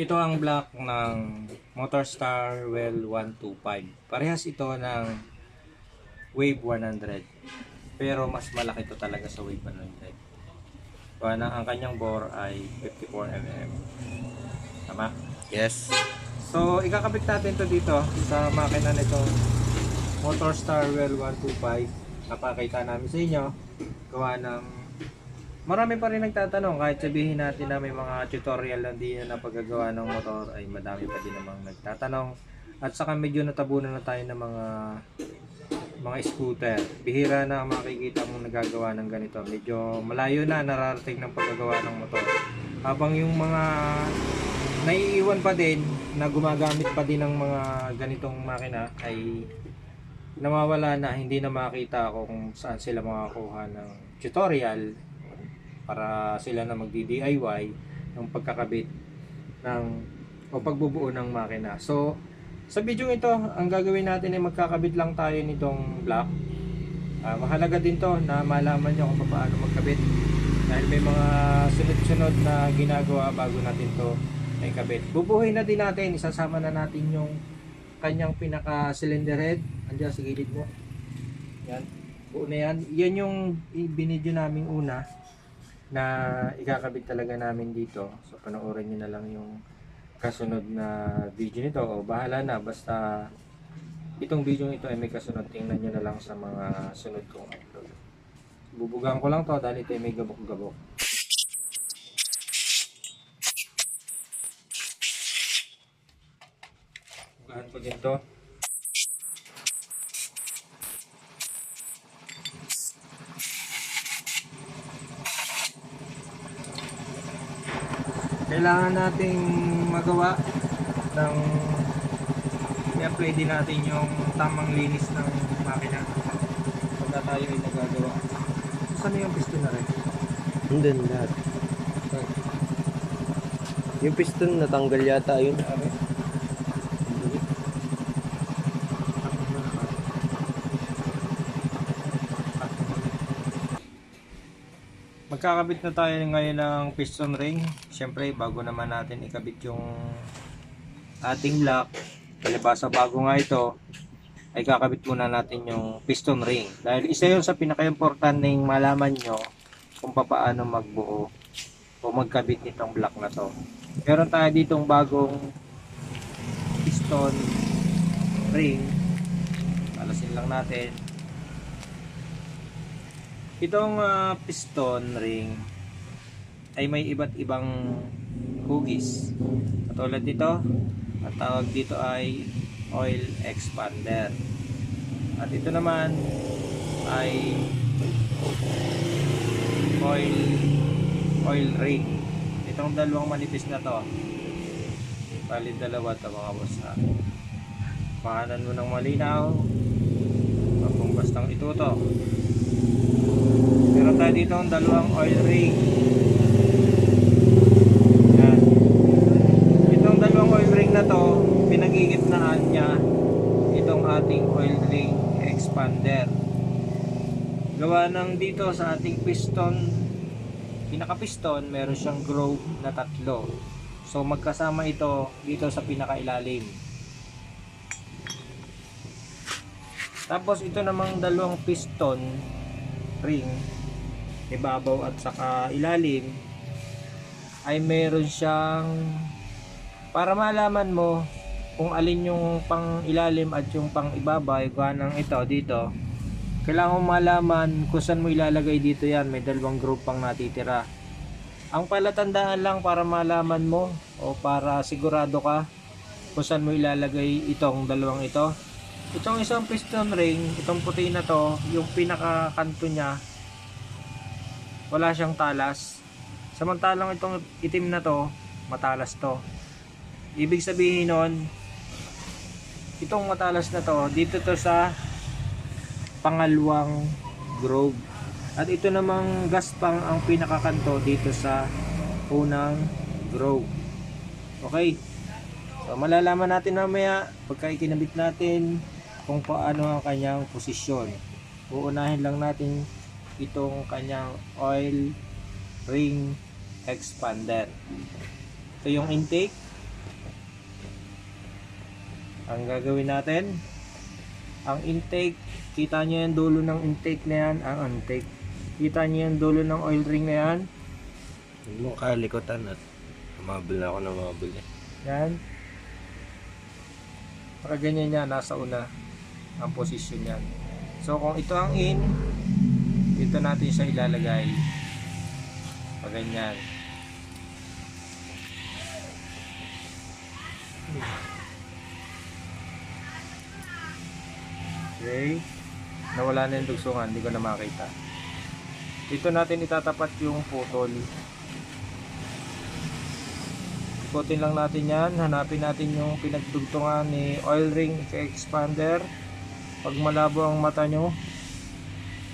Ito ang block ng Motorstar Well 125. Parehas ito ng Wave 100. Pero mas malaki ito talaga sa Wave 100. Kaya ang kanyang bore ay 54 mm. Tama? Yes. So, ikakabit natin to dito sa makina nito Motorstar Well 125. Napakita namin sa inyo. Gawa ng Marami pa rin nagtatanong kahit sabihin natin na may mga tutorial lang din na paggagawa ng motor ay madami pa din namang nagtatanong. At saka medyo natabunan na tayo ng mga mga scooter. Bihira na makikita mong nagagawa ng ganito. Medyo malayo na nararating ng paggagawa ng motor. Habang yung mga naiiwan pa din na gumagamit pa din ng mga ganitong makina ay nawawala na hindi na makita kung saan sila makakuha ng tutorial para sila na magdi-DIY ng pagkakabit ng o pagbubuo ng makina. So, sa video ito, ang gagawin natin ay magkakabit lang tayo nitong block. Ah, mahalaga din to na malaman nyo kung paano magkabit. Dahil may mga sunod-sunod na ginagawa bago natin to ay kabit. Bubuhay na din natin, isasama na natin yung kanyang pinaka cylinder head. Andiyan sa gilid mo. Yan. Buo na yan. Yan yung binidyo namin una na ikakabit talaga namin dito. So panoorin nyo na lang yung kasunod na video nito. O bahala na. Basta itong video ito ay may kasunod. Tingnan nyo na lang sa mga sunod kong upload. Bubugan ko lang to dahil ito ay may gabok-gabok. Bugahan ko din to. Kailangan nating magawa ng i-apply din natin yung tamang linis ng makina pagka tayo ay nagagawa saan yung piston na rin? Hindi lahat. Yung piston natanggal yata yun. Sabi? Magkakabit na tayo ngayon ng piston ring. Siyempre, bago naman natin ikabit yung ating block, palibasa bago nga ito, ay kakabit muna natin yung piston ring. Dahil isa yun sa pinaka-importante malaman nyo kung paano magbuo o magkabit nitong block na to. Meron tayo ditong bagong piston ring. Alasin lang natin. Itong ah, piston ring ay may iba't ibang hugis. Katulad dito, ang tawag dito ay oil expander. At ito naman ay oil oil ring. Itong dalawang manipis na to. Bali dalawa to mga boss ha. Pakanan mo ng malinaw. Mong bastang ituto. Meron tayo dito ang dalawang oil ring. Yan. Itong dalawang oil ring na to, pinagigitnaan niya itong ating oil ring expander. Gawa ng dito sa ating piston, pinaka-piston, meron siyang groove na tatlo. So magkasama ito dito sa pinakailalim. Tapos ito namang dalawang piston ring ibabaw at saka ilalim ay meron siyang para malaman mo kung alin yung pang ilalim at yung pang ibabaw gawa ng ito dito. Kailangan mo malaman kung saan mo ilalagay dito yan. May dalawang group pang natitira. Ang palatandaan lang para malaman mo o para sigurado ka kung saan mo ilalagay itong dalawang ito. Itong isang piston ring itong puti na to yung pinakakanto niya wala siyang talas. Samantalang itong itim na to matalas to. Ibig sabihin nun itong matalas na to dito to sa pangalawang groove at ito namang gaspang ang pinakakanto dito sa unang groove okay. So malalaman natin mamaya pagka ikinabit natin kung paano ang kanyang posisyon. Uunahin lang natin itong kanyang oil ring expander ito yung intake ang gagawin natin, ang intake, kita nyo yung dulo ng intake na yan, ang intake. Kita nyo yung dulo ng oil ring na yan, Huwag mo kalikutan at umabol na ako ng umabol eh. yan. Para ganyan yan, nasa una ang posisyon yan. So kung ito ang in, dito natin siya ilalagay. Pag ganyan. Okay. Nawala na yung dugsungan, hindi ko na makita. Dito natin itatapat yung putol. Ikutin lang natin yan. Hanapin natin yung pinagdugtungan ni oil ring expander. Pag malabo ang mata nyo,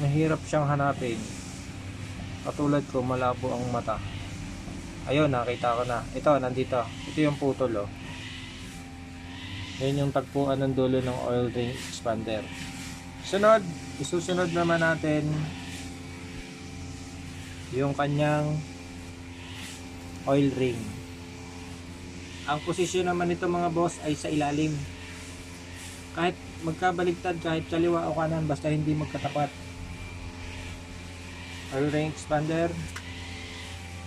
mahirap siyang hanapin. Katulad ko, malabo ang mata. Ayun, nakita ko na. Ito, nandito. Ito yung putol, oh. Yan yung tagpuan ng dulo ng oil ring expander. Sunod, isusunod naman natin yung kanyang oil ring. Ang posisyon naman nito mga boss ay sa ilalim. Kahit magkabaligtad, kahit kaliwa o kanan, basta hindi magkatapat. Oil ring expander.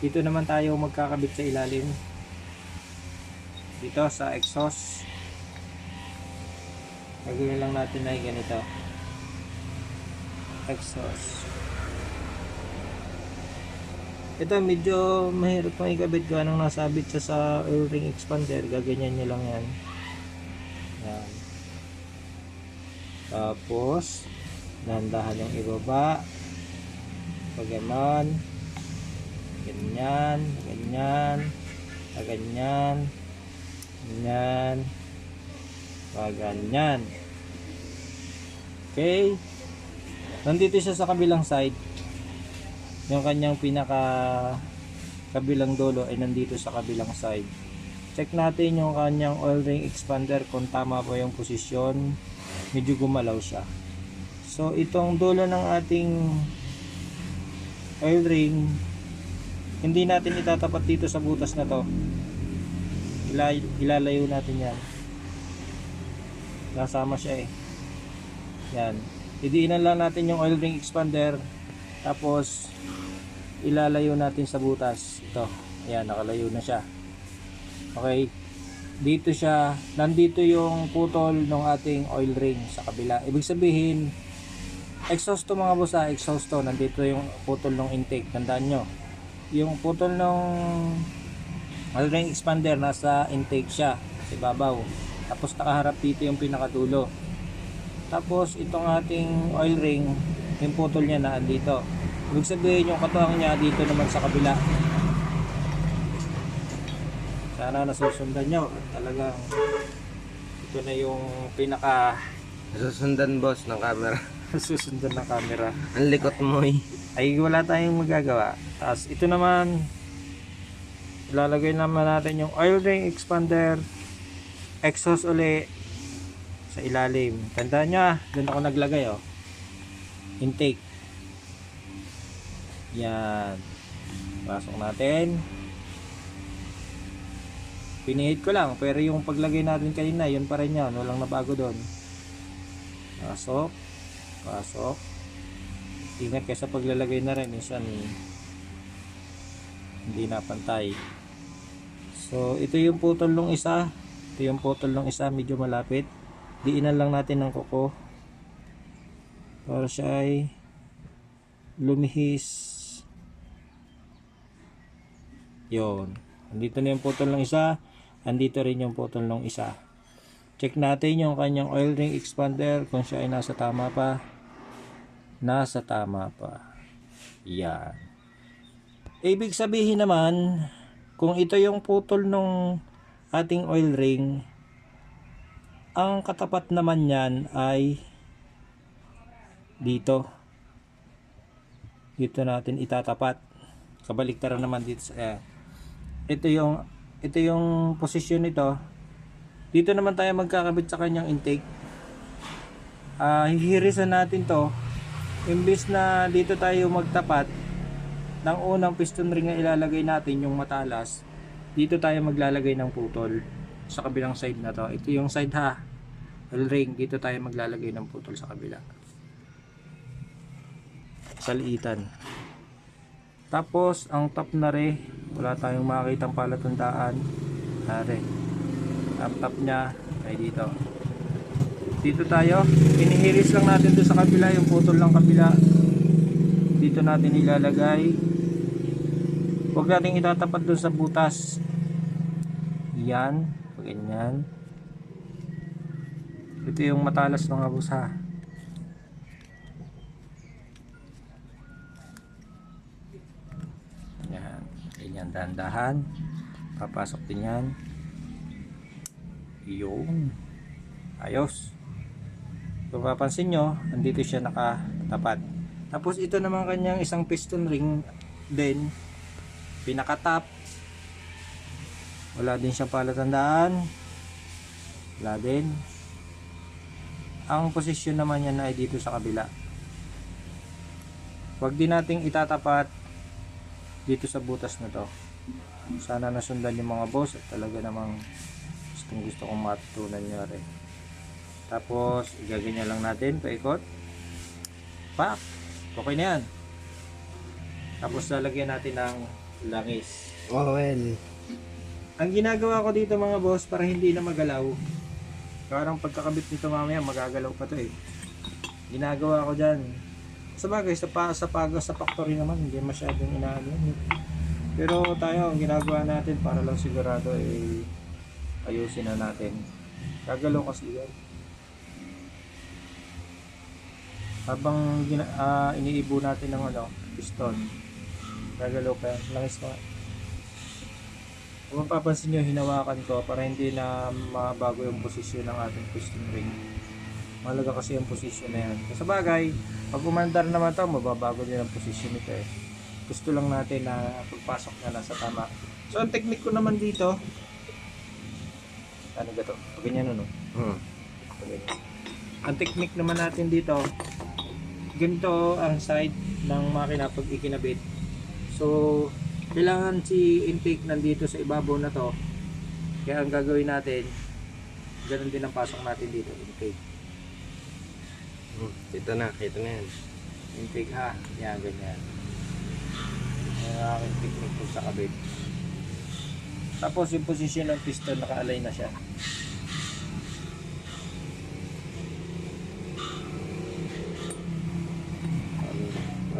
Dito naman tayo magkakabit sa ilalim. Dito sa exhaust. Gagawin lang natin ay ganito. Exhaust. Ito medyo mahirap pang ikabit gawa nang nasabit siya sa oil ring expander. Gaganyan nyo lang yan. Yan. Tapos, dahan-dahan yung ibaba. Pag ganon. Ganyan. Ganyan. Ganyan. Ganyan. Pag ganyan. Okay. Nandito siya sa kabilang side yung kanyang pinaka kabilang dulo ay nandito sa kabilang side check natin yung kanyang oil ring expander kung tama pa yung posisyon medyo gumalaw siya so itong dulo ng ating oil ring hindi natin itatapat dito sa butas na to Ila- ilalayo natin yan nasama siya eh yan idiinan lang natin yung oil ring expander tapos ilalayo natin sa butas. Ito. Ayan, nakalayo na siya. Okay. Dito siya, nandito yung putol ng ating oil ring sa kabila. Ibig sabihin, exhaust to mga boss ah, exhaust to. Nandito yung putol ng intake. Tandaan nyo. Yung putol ng ring expander, nasa intake siya. Sa ibabaw. Tapos nakaharap dito yung pinakadulo. Tapos itong ating oil ring, yung putol niya na andito. Ibig sabihin yung katuwang niya dito naman sa kabila. Sana nasusundan nyo. Talagang ito na yung pinaka Nasusundan boss ng camera. Nasusundan ng camera. Ang likot mo eh. Ay wala tayong magagawa. Tapos ito naman ilalagay naman natin yung oil ring expander exhaust uli sa ilalim. Tandaan nyo ah, doon ako naglagay oh. Intake. Yan. Pasok natin. Pinihit ko lang, pero yung paglagay natin kanina, yun pa rin yan. Walang nabago doon. Pasok. Pasok. Ingat kayo paglalagay na rin. Minsan, hindi napantay. So, ito yung putol ng isa. Ito yung putol ng isa, medyo malapit. Diinan lang natin ng kuko. Para siya ay lumihis. Yon. Andito na yung putol ng isa. Andito rin yung putol ng isa. Check natin yung kanyang oil ring expander kung siya ay nasa tama pa. Nasa tama pa. Yan. Ibig sabihin naman, kung ito yung putol ng ating oil ring, ang katapat naman yan ay dito. Dito natin itatapat. Kabaliktaran naman dito sa eh. Ito yung ito yung posisyon nito. Dito naman tayo magkakabit sa kanyang intake. Ah, hihirisan natin 'to. Imbis na dito tayo magtapat ng unang piston ring na ilalagay natin yung matalas, dito tayo maglalagay ng putol. Sa kabilang side na to. Ito yung side ha. ring dito tayo maglalagay ng putol sa kabila. Sa liitan tapos ang top na re wala tayong makakitang palatandaan. Nare ang top nya ay dito dito tayo. Inihiris lang natin doon sa kabila. Yung putol ng kabila. Dito natin ilalagay. Huwag natin itatapat doon sa butas. Yan. Ganyan. Ito yung matalas mga busa yan. Ganyan dahan-dahan. Papasok din yan. Yung ayos kung papansin nyo andito siya nakatapat. Tapos ito naman kanyang isang piston ring din. Pinakatap wala din siyang palatandaan. Wala din. Ang posisyon naman niya ay dito sa kabila. Wag din nating itatapat dito sa butas na to. Sana nasundan yung mga boss at talaga namang gustong gusto kong matutunan nyo rin tapos igaganyan lang natin paikot. Pak! Okay na yan. Tapos lalagyan natin ng langis. Oh, well. ang ginagawa ko dito mga boss para hindi na magalaw parang pagkakabit nito mamaya magagalaw pa to eh. Ginagawa ko dyan. Sa bagay sa, pa, sa paga sa factory naman hindi masyadong inaano eh. pero tayo ang ginagawa natin para lang sigurado eh ayusin na natin. Gagalaw kasi yan habang ah, iniibo natin ng ano piston gagalaw pa yan langis pa kung mapapansin nyo, hinawakan ko para hindi na mabago yung posisyon ng ating piston ring. Mahalaga kasi yung posisyon na yan. Sa bagay, pag umandar naman to, mababago din ang posisyon nito eh. Gusto lang natin na pagpasok na nasa tama. So, ang technique ko naman dito, ano ba to? Pag ganyan ano? Hmm. Ang technique naman natin dito, ganito ang side ng makina pag ikinabit. So, kailangan si intake nandito sa ibabaw na to. Kaya ang gagawin natin, ganun din ang pasok natin dito, intake. hmm. Kita na, kita na yan. Intake ha, yan, ganyan. Yan ang aking technique sa kabit. Tapos yung position ng piston, naka-align na siya.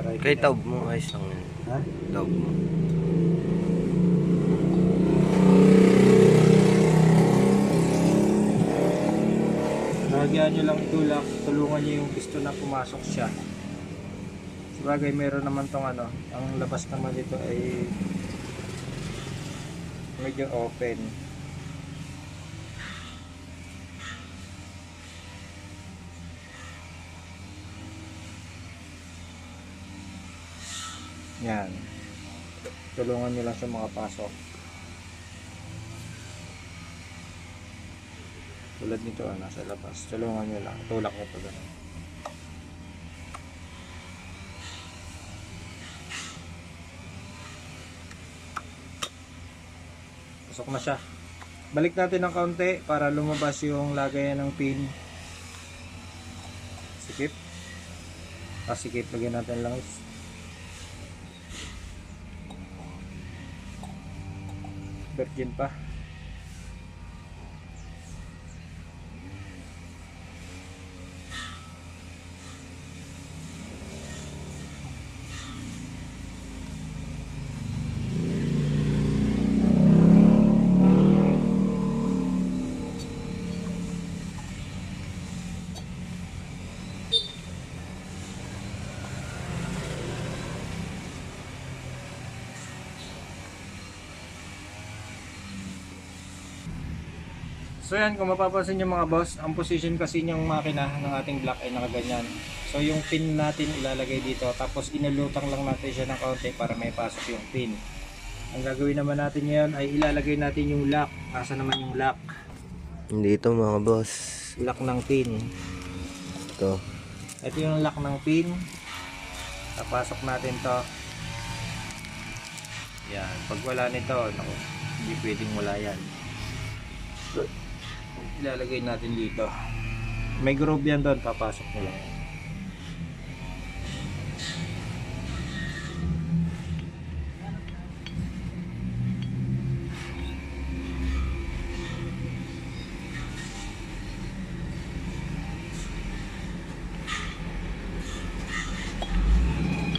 Para Kay taob mo, ayos lang yan. Ha? Taob mo. Lagyan nyo lang itulak, tulungan nyo yung piston na pumasok siya. Sabagay, meron naman tong ano, ang labas naman dito ay medyo open. Yan. Tulungan nyo lang siya makapasok. Tulad nito, ah, nasa labas. Tulungan nyo lang. Tulak nyo pa ganun. Pasok na siya. Balik natin ng kaunti para lumabas yung lagayan ng pin. Sikip. Ah, sikip. Lagyan natin lang. Virgin pa. So yan, kung mapapansin nyo mga boss, ang position kasi niyang makina ng ating block ay nakaganyan. So yung pin natin ilalagay dito, tapos inulutang lang natin siya ng kaunti para may pasok yung pin. Ang gagawin naman natin ngayon ay ilalagay natin yung lock. Asa naman yung lock? Dito mga boss. Lock ng pin. Ito. Ito yung lock ng pin. Tapasok natin to. Yan. Pag wala nito, naku, hindi pwedeng wala yan. Ilalagay natin dito. May groove yan doon, papasok mo lang.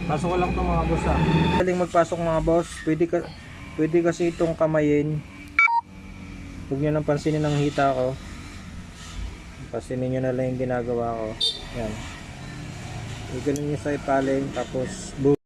Pasok lang itong mga boss ah. Galing magpasok mga boss. Pwede, ka, pwede kasi itong kamayin. Huwag nyo nang pansinin ang hita ko. Pansinin nyo na lang yung ginagawa ko. Yan. Igaling nyo sa ipaling. Tapos boom.